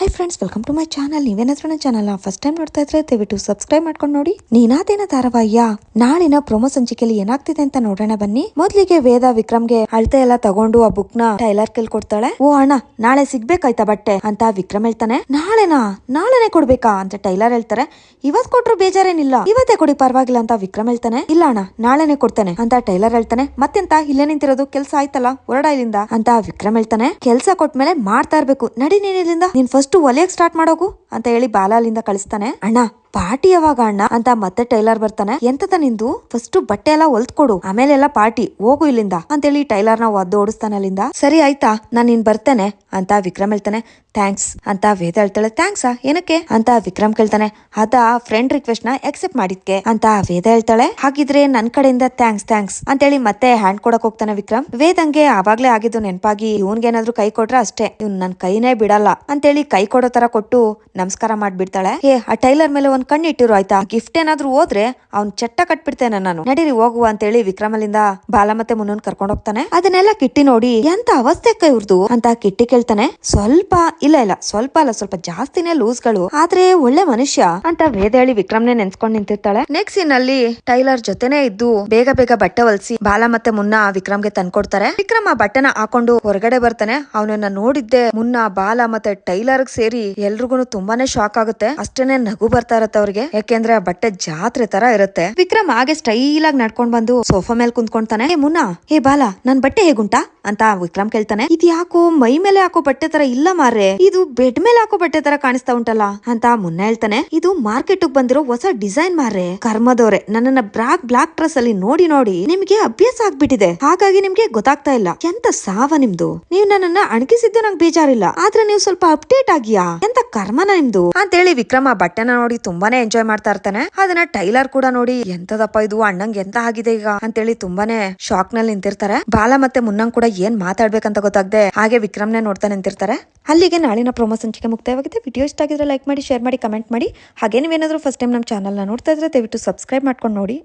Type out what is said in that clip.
Hi friends welcome to my channel ನೀವೇನಾದ್ರೂ ನನ್ನ channel first time ನೋಡ್ತಾ ಇದ್ರೆ ದಯವಿಟ್ಟು ಸಬ್ಸ್ಕ್ರೈಬ್ ಮಾಡ್ಕೊಂಡು ನೋಡಿ. ನೀನಾದೇನ ಧಾರಾವಾಹಿಯ? ನಾಳಿನ ಪ್ರೊಮೋ ಸಂಚಿಕೆಯಲ್ಲಿ ಏನಾಗ್ತಿದೆ ಅಂತ ನೋಡೋಣ ಬನ್ನಿ. ಮೊದ್ಲಿಗೆ ವೇದ ವಿಕ್ರಮ್ಗೆ ಅಳತೆ ಎಲ್ಲ ತಗೊಂಡು ಆ ಬುಕ್ನ ಟೈಲರ್ ಕೇಳಿ ಕೊಡ್ತಾಳೆ ಓ ಅಣ್ಣ, ನಾಳೆ ಸಿಗ್ಬೇಕಾಯ್ತಾ ಬಟ್ಟೆ? ಅಂತ ವಿಕ್ರಮ್ ಹೇಳ್ತಾನೆ. ನಾಳೆನಾ? ನಾಳೆನೆ ಕೊಡ್ಬೇಕಾ? ಅಂತ ಟೈಲರ್ ಹೇಳ್ತಾರೆ. ಇವತ್ ಕೊಟ್ರು ಬೇಜಾರೇನಿಲ್ಲ. ಇವತ್ತೇ ಕೊಡಿ ಪರವಾಗಿಲ್ಲ ಅಂತ ವಿಕ್ರಮ್ ಹೇಳ್ತಾನೆ. ಇಲ್ಲ ಅಣ್ಣ, ನಾಳೆನೆ ಕೊಡ್ತಾನೆ ಅಂತ ಟೈಲರ್ ಹೇಳ್ತಾನೆ. ಮತ್ತೆಂತ, ಇಲ್ಲೇ ನಿಂತಿರೋದು ಕೆಲ್ಸ ಆಯ್ತಲ್ಲ, ಹೊರಡ ಇಲ್ಲಿಂದ? ಅಂತ ವಿಕ್ರಮ್ ಹೇಳ್ತಾನೆ. ಕೆಲ್ಸ ಕೊಟ್ಮೇಲೆ ಮಾಡ್ತಾ ಇರ್ಬೇಕು. ನಡಿ ನೀನಿಲ್ಲಿಂದ ನೀನ್ ಫಸ್ಟ್ ಒಲೆಯಕ್ ಸ್ಟಾರ್ಟ್ ಮಾಡೋಕು ಅಂತ ಹೇಳಿ ಬಾಲಾಲಿಂದ ಕಳಿಸ್ತಾನೆ. ಅಣ್ಣ ಪಾರ್ಟಿ ಯಾವಾಗ ಅಣ್ಣ ಅಂತ ಮತ್ತೆ ಟೈಲರ್ ಬರ್ತಾನೆ? ಎಂತದ ನಿಂದು? ಫಸ್ಟ್ ಬಟ್ಟೆ ಎಲ್ಲ ಹೊಲ್ದ್ಕೊಡು ಆಮೇಲೆ ಎಲ್ಲ ಪಾರ್ಟಿ. ಹೋಗು ಇಲ್ಲಿಂದ. ಅಂತೇಳಿ ಟೈಲರ್ನ ಒದ್ದು ಓಡಿಸ್ತಾನೆ ಅಲ್ಲಿಂದ. ಸರಿ ಆಯ್ತಾ, ನಾನ್ ನೀನ್ ಬರ್ತೇನೆ ಅಂತ ವಿಕ್ರಮ್ ಹೇಳ್ತಾನೆ. ಥ್ಯಾಂಕ್ಸ್ ಅಂತ ವೇದ ಹೇಳ್ತಾಳೆ. ಥ್ಯಾಂಕ್ಸ್ ಏನಕ್ಕೆ? ಅಂತ ವಿಕ್ರಮ್ ಕೇಳ್ತಾನೆ. ಅದ ಫ್ರೆಂಡ್ ರಿಕ್ವೆಸ್ಟ್ನ ಎಕ್ಸೆಪ್ಟ್ ಮಾಡಿದ್ಕೆ ಅಂತ ವೇದ ಹೇಳ್ತಾಳೆ. ಹಾಗಿದ್ರೆ ನನ್ ಕಡೆಯಿಂದ ಥ್ಯಾಂಕ್ಸ್ ಥ್ಯಾಂಕ್ಸ್ ಅಂತೇಳಿ ಮತ್ತೆ ಹ್ಯಾಂಡ್ ಕೊಡಕ್ ಹೋಗ್ತಾನೆ ವಿಕ್ರಮ್. ವೇದಂಗೆ ಆವಾಗ್ಲೇ ಆಗಿದ್ದು ನೆನಪಾಗಿ ಇವನ್ಗೇನಾದ್ರೂ ಕೈ ಕೊಟ್ರೆ ಅಷ್ಟೇ. ಇವ್ನ್ ನನ್ ಕೈನೇ ಬಿಡಲ್ಲ ಅಂತೇಳಿ ಕೈ ಕೊಡೋ ತರ ಕೊಟ್ಟು ನಮಸ್ಕಾರ ಮಾಡ್ಬಿಡ್ತಾಳೆ. ಏ ಆ ಟೈಲರ್ ಮೇಲೆ ಒಂದ್ ಕಣ್ಣಿಟ್ಟಿರು, ಆಯ್ತಾ? ಗಿಫ್ಟ್ ಏನಾದ್ರು ಹೋದ್ರೆ ಅವ್ನ್ ಚಟ್ಟ ಕಟ್ಬಿಡ್ತೇನೆ ನಾನು. ನಡೀರಿ, ಹೋಗುವ ಅಂತ ಹೇಳಿ ವಿಕ್ರಮಲಿಂದ ಬಾಲ ಮತ್ತೆ ಮುನ್ನನ್ ಕರ್ಕೊಂಡ್ ಹೋಗ್ತಾನೆ. ಅದನ್ನೆಲ್ಲ ಕಿಟ್ಟಿ ನೋಡಿ ಎಂತ ಅವಸ್ಥೆ ಇವ್ರದು ಅಂತ ಕಿಟ್ಟಿ ಕೇಳ್ತಾನೆ. ಸ್ವಲ್ಪ, ಇಲ್ಲ ಇಲ್ಲ, ಸ್ವಲ್ಪ ಅಲ್ಲ, ಸ್ವಲ್ಪ ಜಾಸ್ತಿನೇ ಲೂಸ್ಗಳು. ಆದ್ರೆ ಒಳ್ಳೆ ಮನುಷ್ಯ ಅಂತ ವೇದ ಹೇಳಿ ವಿಕ್ರಮ್ನೆ ನೆನ್ಸ್ಕೊಂಡ್ ನಿಂತಿರ್ತಾಳೆ. ನೆಕ್ಸ್ಟ್ ಸೀನ್ ಅಲ್ಲಿ ಟೈಲರ್ ಜೊತೆನೆ ಇದ್ದು ಬೇಗ ಬೇಗ ಬಟ್ಟೆ ಹೊಲ್ಸಿ ಬಾಲ ಮತ್ತೆ ಮುನ್ನ ವಿಕ್ರಮ್ಗೆ ತಂದ್ಕೊಡ್ತಾರೆ. ವಿಕ್ರಮ್ ಆ ಬಟ್ಟೆನ ಹಾಕೊಂಡು ಹೊರಗಡೆ ಬರ್ತಾನೆ. ಅವನನ್ನ ನೋಡಿದ್ದೆ ಮುನ್ನ, ಬಾಲ ಮತ್ತೆ ಟೈಲರ್ ಸೇರಿ ಎಲ್ರಿಗೂ ತುಂಬಾನೇ ಶಾಕ್ ಆಗುತ್ತೆ. ಅಷ್ಟೇನೆ ನಗು ಬರ್ತಾ ಅವ್ರಿಗೆ ಯಾಕೆಂದ್ರೆ ಆ ಬಟ್ಟೆ ಜಾತ್ರೆ ತರ ಇರುತ್ತೆ. ವಿಕ್ರಮ್ ಹಾಗೆ ಸ್ಟೈಲ್ ಆಗಿ ನಡ್ಕೊಂಡ್ ಬಂದು ಸೋಫಾ ಮೇಲೆ ಕುಂತ್ಕೊಂತಾನೆ. ಹೇ ಮುನ್ನ, ಹೇ ಬಾಲ, ನನ್ ಬಟ್ಟೆ ಹೇಗುಂಟಾ? ಅಂತ ವಿಕ್ರಮ್ ಕೇಳ್ತಾನೆ. ಇದು ಯಾಕೋ ಮೈ ಮೇಲೆ ಹಾಕೋ ಬಟ್ಟೆ ತರ ಇಲ್ಲ ಮಾರ್ರೆ. ಇದು ಬೆಡ್ ಮೇಲೆ ಹಾಕೋ ಬಟ್ಟೆ ತರ ಕಾಣಿಸ್ತಾ ಉಂಟಲ್ಲ? ಅಂತ ಮುನ್ನ ಹೇಳ್ತಾನೆ. ಇದು ಮಾರ್ಕೆಟ್ ಬಂದಿರೋ ಹೊಸ ಡಿಸೈನ್ ಮಾರ್ರೆ. ಕರ್ಮದವ್ರೆ, ನನ್ನನ್ನ ಬ್ಲಾಕ್ ಬ್ಲಾಕ್ ಡ್ರೆಸ್ ಅಲ್ಲಿ ನೋಡಿ ನೋಡಿ ನಿಮ್ಗೆ ಅಭ್ಯಾಸ ಆಗ್ಬಿಟ್ಟಿದೆ. ಹಾಗಾಗಿ ನಿಮ್ಗೆ ಗೊತ್ತಾಗ್ತಾ ಇಲ್ಲ. ಎಂತ ಸಾವ ನಿಮ್ದು? ನೀವು ನನ್ನನ್ನ ಅಣಗಿಸಿದ್ದು ನಂಗೆ ಬೇಜಾರಿಲ್ಲ. ಆದ್ರೆ ನೀವು ಸ್ವಲ್ಪ ಅಪ್ಡೇಟ್ ಆಗಿಯಾ? ಎಂತ ಕರ್ಮನ ನಿಮ್ದು? ಅಂತೇಳಿ ಹೇಳಿ ವಿಕ್ರಮ ಬಟ್ಟೆನ ನೋಡಿ ತುಂಬಾನೇ ಎಂಜಾಯ್ ಮಾಡ್ತಾ ಇರ್ತಾನೆ. ಅದನ್ನ ಟೈಲರ್ ಕೂಡ ನೋಡಿ, ಎಂತದಪ್ಪ ಇದು? ಅಣ್ಣಂಗ್ ಎಂತ ಆಗಿದೆ ಈಗ? ಅಂತೇಳಿ ತುಂಬಾನೇ ಶಾಕ್ನಲ್ಲಿ ನಿಂತಿರ್ತಾರೆ. ಬಾಲ ಮತ್ತೆ ಮುನ್ನಂಗ್ ಕೂಡ ಏನ್ ಮಾತಾಡ್ಬೇಕಂತ ಗೊತ್ತಾಗದೆ ಹಾಗೆ ವಿಕ್ರಮ್ನೇ ನೋಡ್ತಾ ನಿಂತಿರ್ತಾರೆ. ಅಲ್ಲಿಗೆ ನಾಳಿನ ಪ್ರೊಮೋ ಸಂಚಿಕೆ ಮುಕ್ತಾಯವಾಗಿದೆ ವಿಡಿಯೋ ಇಷ್ಟ ಆಗಿದ್ರೆ ಲೈಕ್ ಮಾಡಿ ಶೇರ್ ಮಾಡಿ ಕಮೆಂಟ್ ಮಾಡಿ. ಹಾಗೆ ನೀವೇನಾದ್ರೂ ಫಸ್ಟ್ ಟೈಮ್ ನಮ್ಮ ಚಾನಲ್ನ ನೋಡ್ತಾ ಇದ್ರೆ ದಯವಿಟ್ಟು ಸಬ್ಸ್ಕ್ರೈಬ್ ಮಾಡ್ಕೊಂಡು ನೋಡಿ.